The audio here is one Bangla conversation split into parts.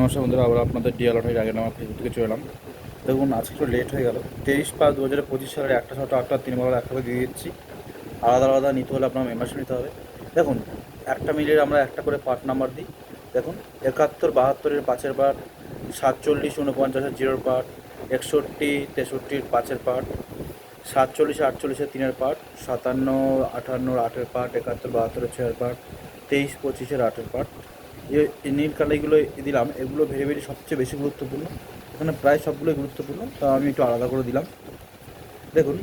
নমস্কার বন্ধুরা, আবার আপনাদের ডিএল আঠাশ আগে আমার ফেসবুক থেকে চলে এলাম। দেখুন, আজকে একটু লেট হয়ে গেল। তেইশ পাঁচ দু হাজার পঁচিশ সালের একটা ছটা আটটা তিন বেলা করে দিয়ে দিচ্ছি। আলাদা আলাদা নিতে হলে আপনার মেম্বারশিপ নিতে হবে। দেখুন, একটা মিলিয়ে আমরা একটা করে পার্ট নাম্বার দিই। দেখুন, একাত্তর, বাহাত্তরের পাঁচের পার্ট সাতচল্লিশ উনপঞ্চাশের জিরোর পার্ট একষট্টি, তেষট্টির পাঁচের পার্ট সাতচল্লিশ আটচল্লিশের তিনের পার্ট সাতান্ন আটান্নর আটের পার্ট একাত্তর বাহাত্তরের ছয়ের পার্ট তেইশ পঁচিশের আটের পার্ট এই নীল কালারগুলো দিলাম, এগুলো ভেরি ভেরি সবচেয়ে বেশি গুরুত্বপূর্ণ। এখানে প্রায় সবগুলোই গুরুত্বপূর্ণ, তা আমি একটু আলাদা করে দিলাম। দেখুন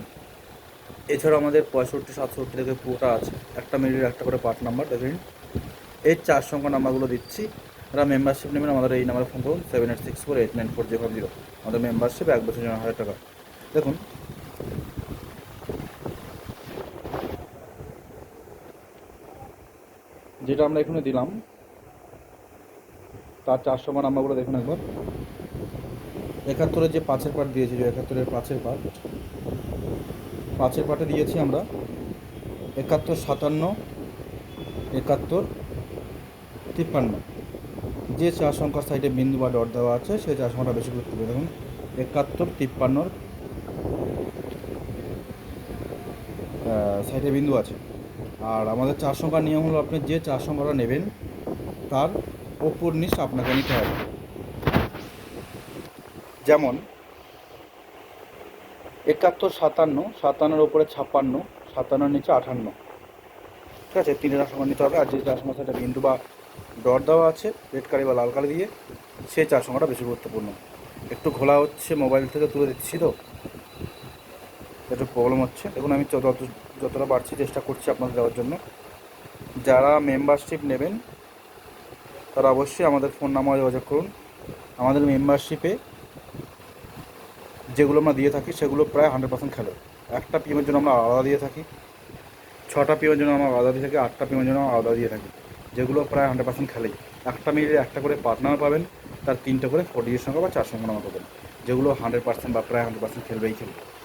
এছাড়া আমাদের পঁয়ষট্টি, সাতষট্টি থেকে পুরোটা আছে। একটা মিনিটের একটা করে পার্ট নাম্বার, দেখুন। এই চার সংখ্যা নাম্বারগুলো দিচ্ছি। যারা মেম্বারশিপ নেবেন, আমাদের এই নাম্বারে ফোন করুন seven eight six four eight nine four zero zero আমাদের মেম্বারশিপ এক বছর জন্য হাজার টাকা। দেখুন, যেটা আমরা এখানে দিলাম তার চারশো মান নাম্বারগুলো দেখুন একবার একাত্তরের যে পাঁচের পার্ট দিয়েছি, যে একাত্তরের পাঁচের পার্ট পাঁচের পার্টে দিয়েছি আমরা একাত্তর সাতান্ন, একাত্তর তিপ্পান্ন। যে চার সংখ্যার সাইডে বিন্দু বা ডট দেওয়া আছে, সেই চার সংখ্যাটা বেশি গুরুত্বপূর্ণ দেখুন। একাত্তর তিপ্পান্নর সাইডে বিন্দু আছে। আর আমাদের চার সংখ্যার নিয়ম হলো আপনি যে চার সংখ্যাটা নেবেন, তার ওপর নিচ আপনাকে নিতে হবে। যেমন, একাত্তর সাতান্ন, সাতান্নর উপরে ছাপ্পান্ন, সাতান্নর নিচে আটান্ন ঠিক আছে? তিনটা সংখ্যা নিতে হবে, আর যে সংখ্যা সেটা বিন্দু বা ডট দেওয়া আছে, রেড কালি বা লাল কালি দিয়ে। সেই চার সংখ্যাটা বেশি গুরুত্বপূর্ণ। একটু ঘোলা হচ্ছে, মোবাইল থেকে তুলে দিচ্ছি তো। একটু প্রবলেম হচ্ছে। দেখুন, আমি যত যতটা পারছি চেষ্টা করছি আপনাদের দেওয়ার জন্য। যারা মেম্বারশিপ নেবেন তারা অবশ্যই আমাদের ফোন নাম্বার যোগাযোগ করুন। আমাদের মেম্বারশিপে যেগুলো আমরা দিয়ে থাকি, সেগুলো প্রায় হান্ড্রেড পার্সেন্ট খেলে। একটা পিএমের জন্য আমরা আলাদা দিয়ে থাকি। ছটা পিএমের জন্য আমরা আলাদা দিয়ে থাকি, আটটা পিএমের জন্য আমরা আলাদা দিয়ে থাকি। যেগুলো প্রায় হান্ড্রেড পার্সেন্ট খেলেই। একটা মিলে একটা করে পার্টনার পাবেন, তার তিনটে করে ফোর্টি সংখ্যা বা চার সংখ্যা নাম্বার পাবেন। যেগুলো হান্ড্রেড পার্সেন্ট বা প্রায় হান্ড্রেড পার্সেন্ট খেলবেই খেলবে।